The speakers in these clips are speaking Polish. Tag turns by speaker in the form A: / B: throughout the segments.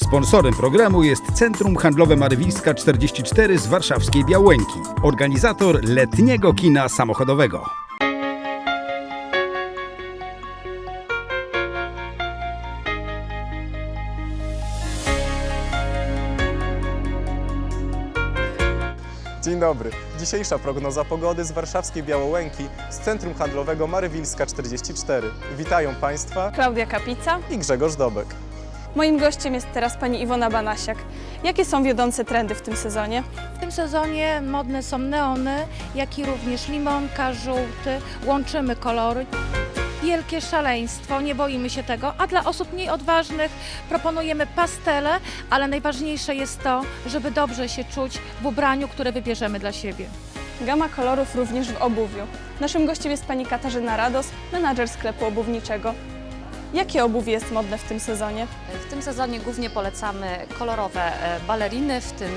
A: Sponsorem programu jest Centrum Handlowe Marywilska 44 z warszawskiej Białęki, organizator letniego kina samochodowego.
B: Dzień dobry. Dzisiejsza prognoza pogody z warszawskiej Białołęki z Centrum Handlowego Marywilska 44. Witają Państwa
C: Klaudia Kapica.
B: i Grzegorz Dobek.
C: Moim gościem jest teraz pani Iwona Banasiak. Jakie są wiodące trendy w tym sezonie?
D: W tym sezonie modne są neony, jak i również limonka, żółty. Łączymy kolory. Wielkie szaleństwo, nie boimy się tego. A dla osób mniej odważnych proponujemy pastele, ale najważniejsze jest to, żeby dobrze się czuć w ubraniu, które wybierzemy dla siebie.
C: Gama kolorów również w obuwiu. Naszym gościem jest pani Katarzyna Rados, menadżer sklepu obuwniczego. Jakie obuwie jest modne w tym sezonie?
E: W tym sezonie głównie polecamy kolorowe e, baleriny, w tym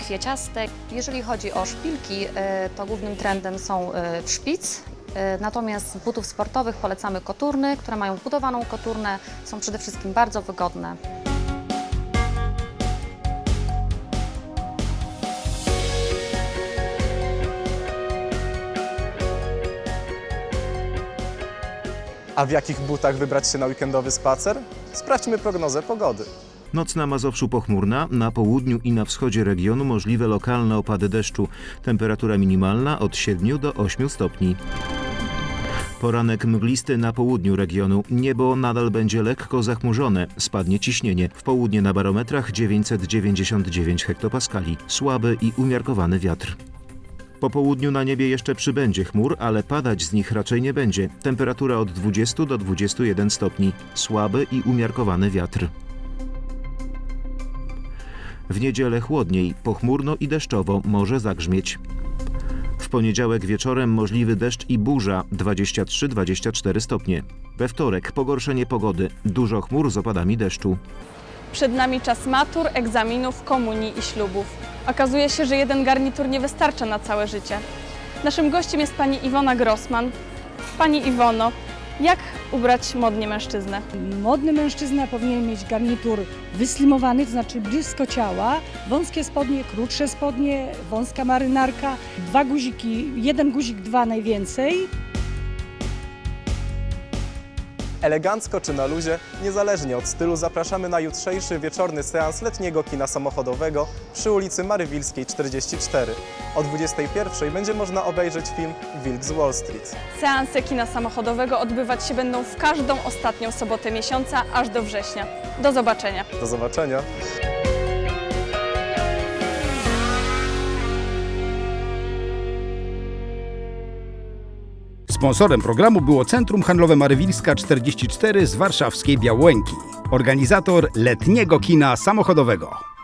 E: kwieciaste. Jeżeli chodzi o szpilki, e, to głównym trendem są e, szpic. Natomiast z butów sportowych polecamy koturny, które mają budowaną koturnę, są przede wszystkim bardzo wygodne.
B: A w jakich butach wybrać się na weekendowy spacer? Sprawdźmy prognozę pogody.
F: Noc na Mazowszu pochmurna, na południu i na wschodzie regionu możliwe lokalne opady deszczu. Temperatura minimalna od 7 do 8 stopni. Poranek mglisty na południu regionu. Niebo nadal będzie lekko zachmurzone. Spadnie ciśnienie. W południe na barometrach 999 hektopaskali. Słaby i umiarkowany wiatr. Po południu na niebie jeszcze przybędzie chmur, ale padać z nich raczej nie będzie. Temperatura od 20 do 21 stopni. Słaby i umiarkowany wiatr. W niedzielę chłodniej, pochmurno i deszczowo może zagrzmieć. W poniedziałek wieczorem możliwy deszcz i burza 23-24 stopnie. We wtorek pogorszenie pogody, dużo chmur z opadami deszczu.
C: Przed nami czas matur, egzaminów, komunii i ślubów. Okazuje się, że jeden garnitur nie wystarcza na całe życie. Naszym gościem jest pani Iwona Grossman. Pani Iwono, jak ubrać modnie mężczyznę?
G: Modny mężczyzna powinien mieć garnitur wyslimowany, to znaczy blisko ciała, wąskie spodnie, krótsze spodnie, wąska marynarka, dwa guziki, jeden guzik, dwa najwięcej.
B: Elegancko czy na luzie, niezależnie od stylu, zapraszamy na jutrzejszy wieczorny seans letniego kina samochodowego przy ulicy Marywilskiej 44. O 21.00 będzie można obejrzeć film Wilk z Wall Street.
C: Seanse kina samochodowego odbywać się będą w każdą ostatnią sobotę miesiąca, aż do września. Do zobaczenia.
B: Do zobaczenia.
A: Sponsorem programu było Centrum Handlowe Marywilska 44 z warszawskiej Białęki, organizator letniego kina samochodowego.